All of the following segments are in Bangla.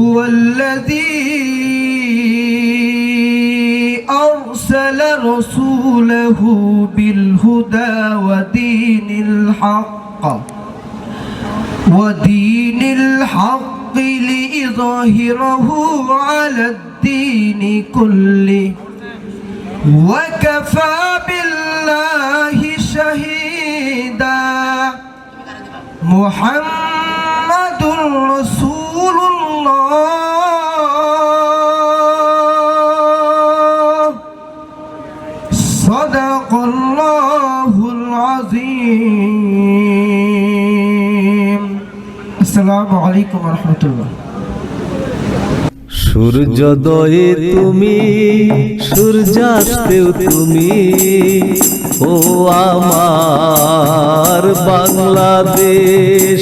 هو الذي أرسل رسوله بالهدى ودين الحق ودين الحق ليظهره على الدين كله. وكفى بالله شهيدا. محمد العظيم السلام عليكم ورحمة الله সূর্যোদয়ে তুমি সূর্যাস্তেও তুমি ও আমার বাংলাদেশ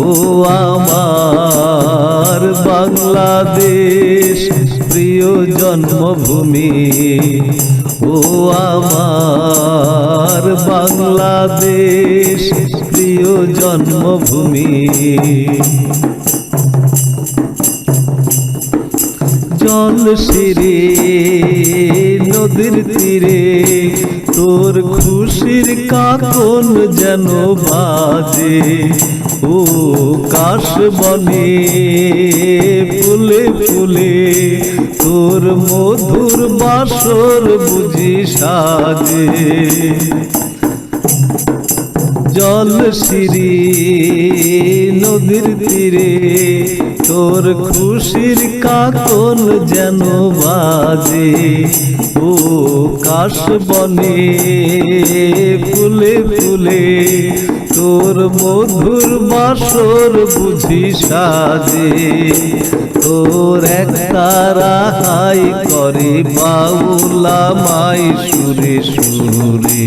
ও আমার বাংলাদেশ প্রিয় জন্মভূমি ও আমার বাংলাদেশ প্রিয় জন্মভূমি। জল সিরে নদীর তীরে তোর খুশির কাকন যেন বাজে। ও কাশ বনে ফুলে ফুলে তোর মধুর বাসর বুঝি সাজে। জল সিরি নদীর তীরে তোর খুশির কাকন যেন বাজে। ও কাশ বনে ফুলে ফুলে তোর মধুর বাসর বুঝি সাজে। তোর এক তারা হাই করে বাউলা মাই সুরে সুরে।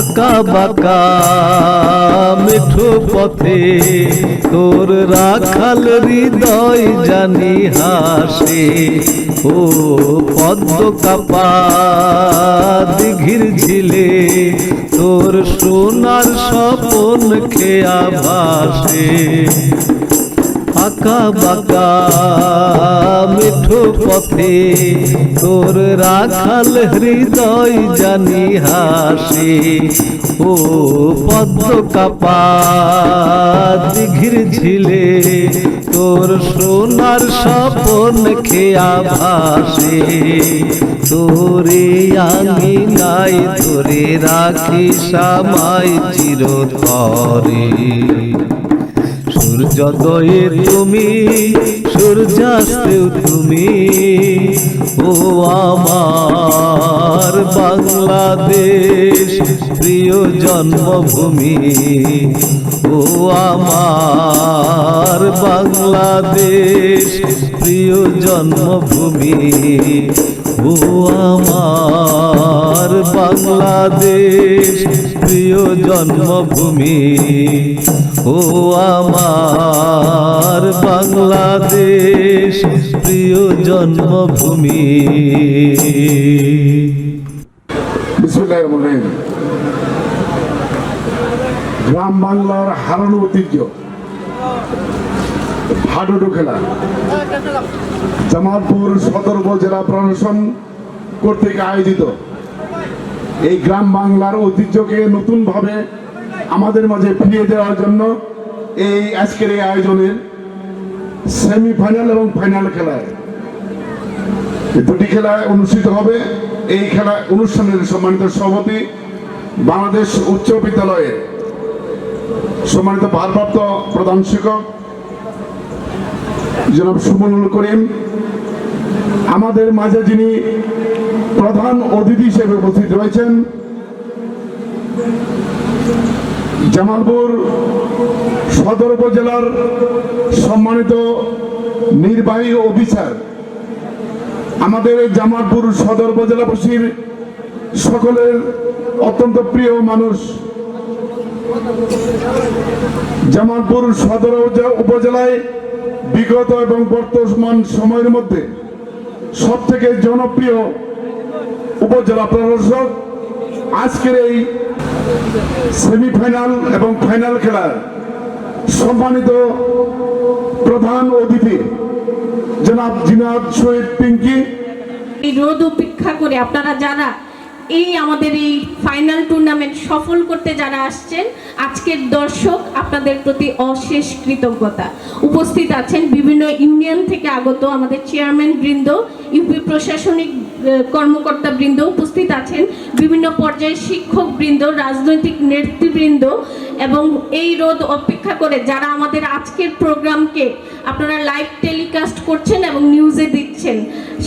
আঁকা বাঁকা, মিঠু পথে তোর রাখাল হৃদয় জানি হাসে। ও পদ্ম কাপা দিঘির ঝিলে তোর সোনার স্বপন খেয়া ভাসে। আঁকা, বাঁকা মিঠো পথে তোর রাখাল হৃদয় জানি হাসে। ও পদ্ম কাপা দিঘির ঝিলে তোর সোনার স্বপন খেয়া ভাসে। তোরে আঙিনাই তোরে রাখি সামাই চিরতরে। সূর্যোদয়ে তুমি সূর্যাস্তেও তুমি। ও আমার বাংলাদেশ প্রিয় জন্মভূমি। ও আমার বাংলাদেশ প্রিয় জন্মভূমি। ও আমার বাংলাদেশ প্রিয় জন্মভূমি। ও আমার প্রিয় জন্মভূমি। গ্রাম বাংলার হারানো ঐতিহ্য। হাডুডু খেলা। জামালপুর সদর উপজেলা প্রশাসন কর্তৃক আয়োজিত। এই গ্রাম বাংলার ঐতিহ্যকে নতুনভাবে আমাদের মাঝে ফিরিয়ে দেওয়ার জন্য এই আজকের এই আয়োজনের সেমিফাইনাল এবং ফাইনাল খেলায় দুটি খেলায় অনুষ্ঠিত হবে। এই খেলা অনুষ্ঠানের সম্মানিত সভাপতি বাংলাদেশ উচ্চ বিদ্যালয়ের সম্মানিত ভারপ্রাপ্ত প্রধান শিক্ষক জনাব সুমনুল করিম, আমাদের মাঝে যিনি প্রধান অতিথি হিসেবে উপস্থিত রয়েছেন, জামালপুর সদর উপজেলার সম্মানিত নির্বাহী অফিসার আমাদের জামালপুর সদর উপজেলাবাসীর সকলের অত্যন্ত প্রিয় মানুষ। জামালপুর সদর উপজেলায় বিগত এবং বর্তমান সময়ের মধ্যে সব থেকে জনপ্রিয় উপজেলা প্রশাসক আজকের এই সেমিফাইনাল এবং ফাইনাল খেলার সম্মানিত প্রধান অতিথি জনাব জিনাদ শহীদ পিঙ্কি। এই রোদ উপেক্ষা করে আপনারা যারা এই আমাদের এই ফাইনাল টুর্নামেন্ট সফল করতে যারা আসছেন, আজকের দর্শক আপনাদের প্রতি অশেষ কৃতজ্ঞতা। উপস্থিত আছেন বিভিন্ন ইউনিয়ন থেকে আগত আমাদের চেয়ারম্যান বৃন্দ, ইউপি প্রশাসনিক কর্মকর্তা বৃন্দ, উপস্থিত আছেন বিভিন্ন পর্যায়ে শিক্ষক বৃন্দ, রাজনৈতিক নেতৃবৃন্দ এবং এই রোদ অপেক্ষা করে যারা আমাদের আজকের প্রোগ্রামকে আপনারা লাইভ টেলিকাস্ট করছেন এবং নিউজে দিচ্ছেন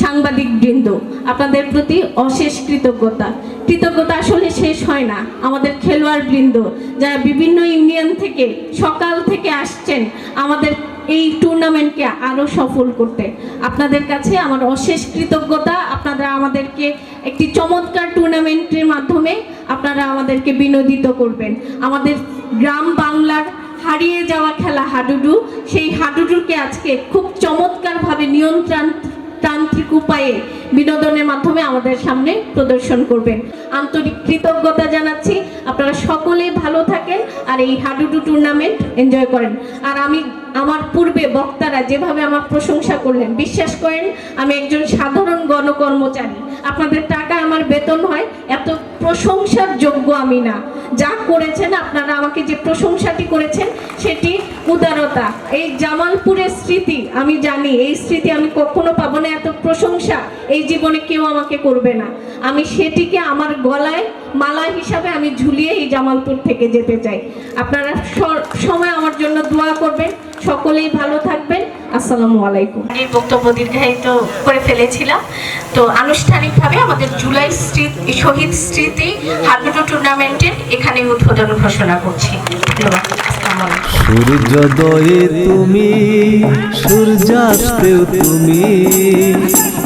সাংবাদিক বৃন্দ আপনাদের প্রতি অশেষ কৃতজ্ঞতা। কৃতজ্ঞতা আসলে শেষ হয় না। আমাদের খেলোয়াড় বৃন্দ যারা বিভিন্ন ইউনিয়ন থেকে, সকাল থেকে আসছেন, আমাদের এই টুর্নামেন্টকে আরও সফল করতে। আপনাদের কাছে আমার অশেষ কৃতজ্ঞতা। আপনারা আমাদেরকে একটি চমৎকার টুর্নামেন্টের মাধ্যমে আপনারা আমাদেরকে বিনোদিত করবেন। আমাদের গ্রাম বাংলার হারিয়ে যাওয়া খেলা হাডুডু, সেই হাডুডুকে আজকে খুব চমৎকারভাবে নিয়ন্ত্রণ তান্ত্রিক উপায়ে বিনোদনের মাধ্যমে আমাদের সামনে প্রদর্শন করবেন। আন্তরিক কৃতজ্ঞতা জানাচ্ছি। আপনারা সকলেই ভালো থাকেন আর এই হাডুডু টুর্নামেন্ট এনজয় করেন। আর আমি, আমার পূর্বে বক্তারা যেভাবে আমার প্রশংসা করলেন, বিশ্বাস করেন, আমি একজন সাধারণ গণকর্মচারী। আপনাদের টাকা আমার বেতন হয়, এত প্রশংসার যোগ্য আমি না। যা করেছেন আপনারা আমাকে যে প্রশংসাটি করেছেন, সেটি উদারতা। এই জামালপুরের স্মৃতি, আমি জানি, এই স্মৃতি আমি কখনো পাবো না, এত প্রশংসা এই জীবনে কেউ আমাকে করবে না। আমি সেটিকে আমার গলায় মালা হিসাবে আমি ঝুলিয়ে এই জামালপুর থেকে যেতে চাই। আপনারা সময় আমার জন্য দোয়া করবেন। সকলেই ভালো থাকবেন। আসসালামু আলাইকুম। এই বক্তব্য দীর্ঘায়িত করে ফেলেছিলাম। তো আনুষ্ঠানিকভাবে আমাদের জুলাই স্মৃতি শহীদ স্মৃতি হাডুডু টুর্নামেন্টের এখানে উদ্বোধন ঘোষণা করছি। ধন্যবাদ। সূর্যোদয়ে তুমি সূর্যাস্তেও তুমি।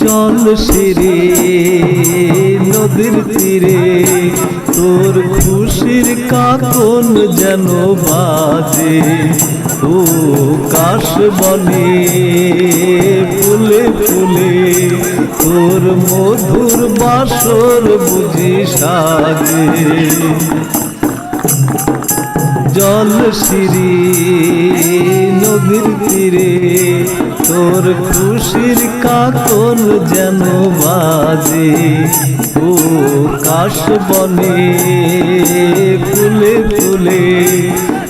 জল সিরে নদীর তীরে, তোর খুশির কাকন যেন বাজে। ও কাশ বনে, ফুলে ফুলে, তোর মধুর বাসর বুঝি সাজে। জল সিরি নদীর তীরে, তোর খুশির কাকন যেন বাজে। ও কাশ বনে, ফুলে ফুলে,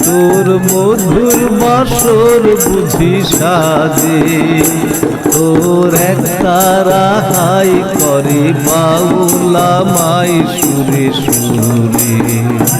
তোর মধুর বাসর বুঝি সাজে। তোর এক তারা হাই করে, বাউলা মাই সুরে সুরে।